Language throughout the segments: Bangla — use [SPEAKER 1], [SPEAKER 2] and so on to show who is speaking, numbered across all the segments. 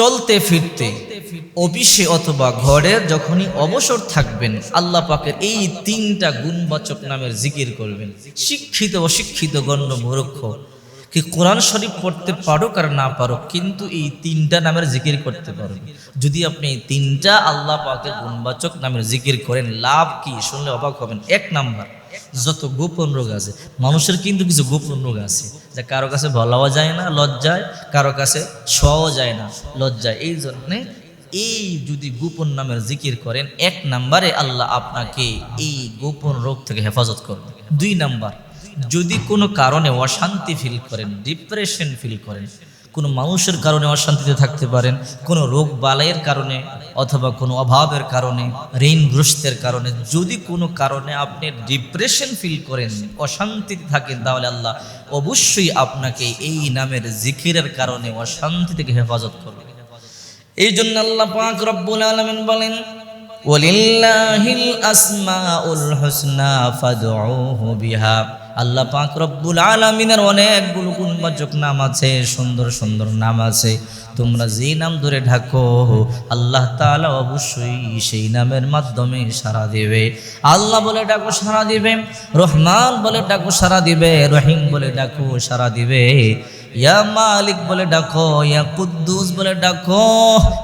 [SPEAKER 1] চলতে ফিরতে, অফিসে অথবা ঘরে যখনই অবসর থাকবেন, আল্লাহ পাকের এই তিনটা গুণবাচক নামের জিকির করবেন। শিক্ষিত অশিক্ষিত গণ্য মূর্খ, কি কোরআন শরীফ পড়তে পারো আর না পারো কিন্তু এই তিনটা নামের জিকির করতে পারো যদি আপনি তিনটা আল্লাহ পাকের গুণবাচক নামের জিকির করেন, লাভ কি? শুনলে অবাক হবেন। এক নাম্বার যত গোপন রোগ আছে, মানুষের কিন্তু কিছু গোপন রোগ আছে। যা কারও কাছে বলাও যায় না, লজ্জায়, কারও কাছে শোয়াও যায় না, লজ্জায়। এই জন্যে এই যদি গোপন নামের জিকির করেন, এক নাম্বারে আল্লাহ আপনাকে এই গোপন রোগ থেকে হেফাজত করবে। দুই নাম্বার, যদি কোনো কারণে অশান্তি ফিল করেন ডিপ্রেশন ফিল করেন, কোনো মানুষের কারণে অশান্তিতে থাকতে পারেন, কোনো রোগ বালাইয়ের কারণে অথবা কোনো অভাবের কারণে, ঋণগ্রস্তের কারণে, যদি কোনো কারণে আপনি ডিপ্রেশন ফিল করেন, অশান্তিতে থাকেন, তাহলে আল্লাহ অবশ্যই আপনাকে এই নামের জিকিরের কারণে অশান্তি থেকে হেফাজত করবে। এই জন্য আল্লাহ পাক রব্বুল আলামিন বলেন, ওয়ালিল্লাহিল আসমাউল হুসনা ফাদউহু বিহা। আল্লাহ পাক রব্বুল আলামিনের অনেকগুলো গুণবাচক নাম আছে, সুন্দর সুন্দর নাম আছে। তোমরা যে নাম ধরে ঢাকো, আল্লাহ তাআলা অবশ্যই সেই নামের মাধ্যমে সাড়া দেবে। আল্লাহ বলে ডাকো সারা দিবে। রহমান বলে ডাকো, সাড়া দিবে। রহিম বলে ডাকো, সাড়া দিবে। ইয়া মালিক বলে ডাকো, ইয়া কুদ্দুস বলে ডাকো,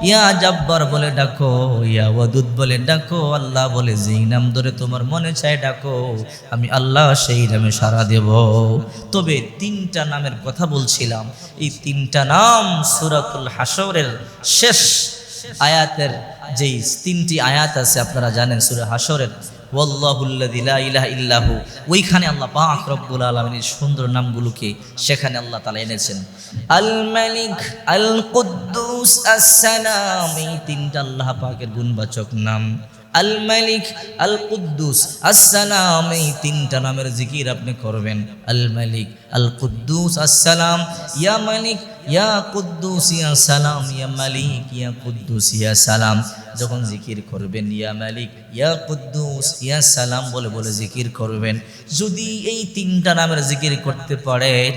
[SPEAKER 1] ইয়া জব্বার বলে ডাকো, ইয়া ওয়াদুদ বলে ডাকো। আল্লাহ বলে, যেই নাম ধরে তোমার মনে চায়, ডাকো। আমি আল্লাহ সেই নামে সাড়া দেব। তবে তিনটা নামের কথা বলছিলাম। এই তিনটা নাম সুরাতুল হাসরের শেষ আয়াতের যেই তিনটি আয়াত আছে, আপনারা জানেন সুরা হাসরের ইল্লাহু ওইখানে আল্লাহ পাক রব্বুল আলামিনের সুন্দর নামগুলোকে সেখানে আল্লাহ তাআলা এনেছেন। আল মালিক আল কুদ্দুস আসসালাম এই তিনটা আল্লাহ পাকের গুণবাচক নাম। আল মালিক আল কুদ্দুস আসসালাম, এই তিনটা নামের জিকির আপনি করবেন। আল মালিক আল কুদ্দুস আসসালাম, ইয়া মালিক ইয়া কুদ্দুস ইয়া সালাম, ইয়া মালিক, ইয়া কুদ্দুস ইয়া সালাম। যখন জিকির করবেন, ইয়া মালিক, ইয়া কুদ্দুস ইয়া সালাম বলে বলে জিকির করবেন। যদি এই তিনটা নামের জিকির করতে পারেন,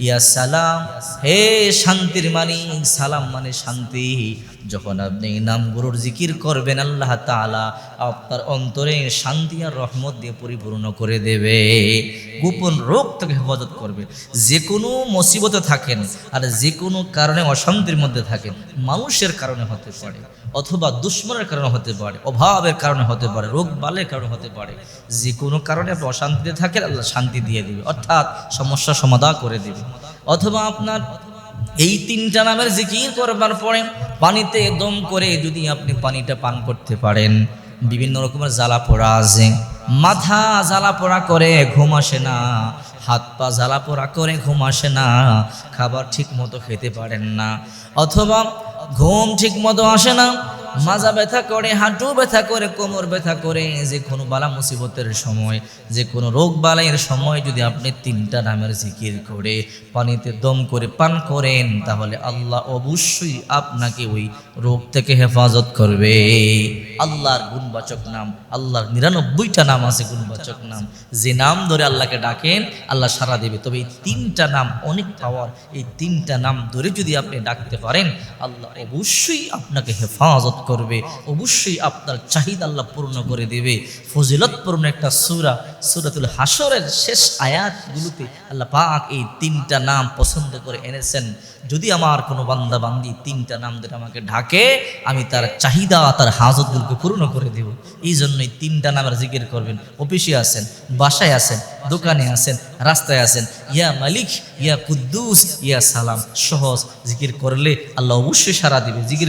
[SPEAKER 1] ইয়া সালাম, হে শান্তির মালিক, সালাম মানে শান্তি। যখন আপনি নামগুলোর জিকির করবেন, আল্লাহ তাআলা আপনার অন্তরে শান্তি আর রহমত দিয়ে পরিপূর্ণ করে দেবে। গোপন রোগ থেকে হেফাজত করবে। যে কোনো মুসিবতে থাকেন, আর যে কোনো কারণে অশান্তির মধ্যে থাকেন, মানুষের কারণে হতে পারে, অথবা দুশ্মনের কারণে হতে পারে, অভাবের কারণে হতে পারে, রোগ বালের কারণে হতে পারে, যে কোনো কারণে আপনি অশান্তিতে থাকেন, আল্লাহ শান্তি দিয়ে দিবে, অর্থাৎ সমস্যা সমাধান করে দিবে। অথবা আপনার এই তিনটা নামের জিকির করবার পরে পানিতে দম করে যদি আপনি পানিটা পান করতে পারেন, বিভিন্ন রকমের জ্বালা পোড়া আছে, মাথা জ্বালা পোড়া করে, ঘুম আসে না হাত পা জ্বালা পোড়া করে ঘুম আসে না, খাবার ঠিক মতো খেতে পারেন না, অথবা ঘুম ঠিক মতো আসে না মাজা ব্যথা করে, হাঁটু ব্যথা করে, কোমর ব্যথা করে, যে কোনো বালা মুসিবতের সময়, যে কোনো রোগ বালাইয়ের সময় যদি আপনি তিনটা নামের জিকির করে, পানিতে দম করে, পান করেন, তাহলে আল্লাহ অবশ্যই আপনাকে ওই রোগ থেকে হেফাজত করবে। আল্লাহর গুণবাচক নাম, আল্লাহর নিরানব্বইটা নাম আছে গুণবাচক নাম। যে নাম ধরে আল্লাহকে ডাকেন, আল্লাহ সারা দেবে। তবে এই তিনটা নাম অনেক পাওয়ার, এই তিনটা নাম ধরে যদি আপনি ডাকতে পারেন, আল্লাহ অবশ্যই আপনাকে হেফাজত করবে, অবশ্যই আপনার চাহিদা আল্লাহ পূর্ণ করে দেবে। ফজিলতপূর্ণ একটা সুরা, সুরাতুল হাসরের শেষ আয়াতগুলোতে আল্লাহ পাক এই তিনটা নাম পছন্দ করে এনেছেন। যদি আমার কোনো বান্দা বান্দি তিনটা নাম ধরে আমাকে ঢাকে, আমি তার চাহিদা, তার হাজতগুলোকে পূর্ণ করে দেব। এই জন্যই তিনটা নামের জিকির করবেন। অফিসে আছেন, বাসায় আছেন, দোকানে আছেন, রাস্তায় আছেন, ইয়া মালিক, ইয়া কুদ্দুস, ইয়া সালাম। সহজ জিকির করলে আল্লাহ অবশ্যই সারা দিবে। জিকির